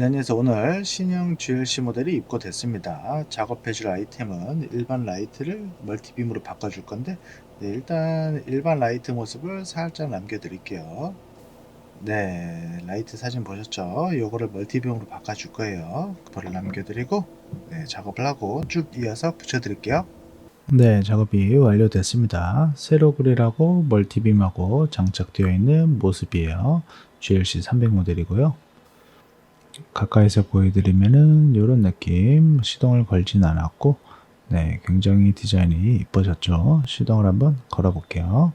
네, 그래서 오늘 신형 GLC 모델이 입고됐습니다. 작업해줄 아이템은 일반 라이트를 멀티빔으로 바꿔줄 건데 네, 일단 일반 라이트 모습을 살짝 남겨드릴게요. 네, 라이트 사진 보셨죠? 요거를 멀티빔으로 바꿔줄 거예요. 그거를 남겨드리고 네, 작업을 하고 쭉 이어서 붙여드릴게요. 네, 작업이 완료됐습니다. 세로 그릴하고 멀티빔하고 장착되어 있는 모습이에요. GLC 300 모델이고요. 가까이서 보여드리면은 이런 느낌. 시동을 걸진 않았고 네 굉장히 디자인이 이뻐졌죠. 시동을 한번 걸어 볼게요.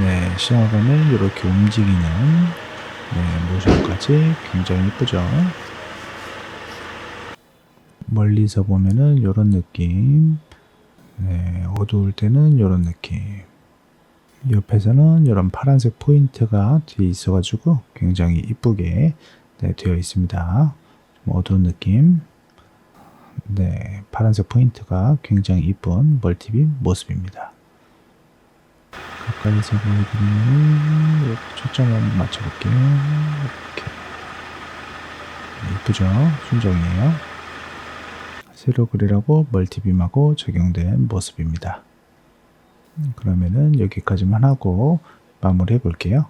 네 시동을 걸면 이렇게 움직이는 네, 모션까지 굉장히 이쁘죠. 멀리서 보면은 이런 느낌. 네 어두울 때는 이런 느낌 옆에서는 이런 파란색 포인트가 뒤에 있어가지고 굉장히 이쁘게 네, 되어 있습니다. 좀 어두운 느낌. 네, 파란색 포인트가 굉장히 이쁜 멀티빔 모습입니다. 가까이서 보여드리면 이렇게 초점을 맞춰볼게요. 이렇게 네, 이쁘죠? 순정이에요. 세로 그릴하고 멀티빔하고 적용된 모습입니다. 그러면은 여기까지만 하고 마무리해 볼게요.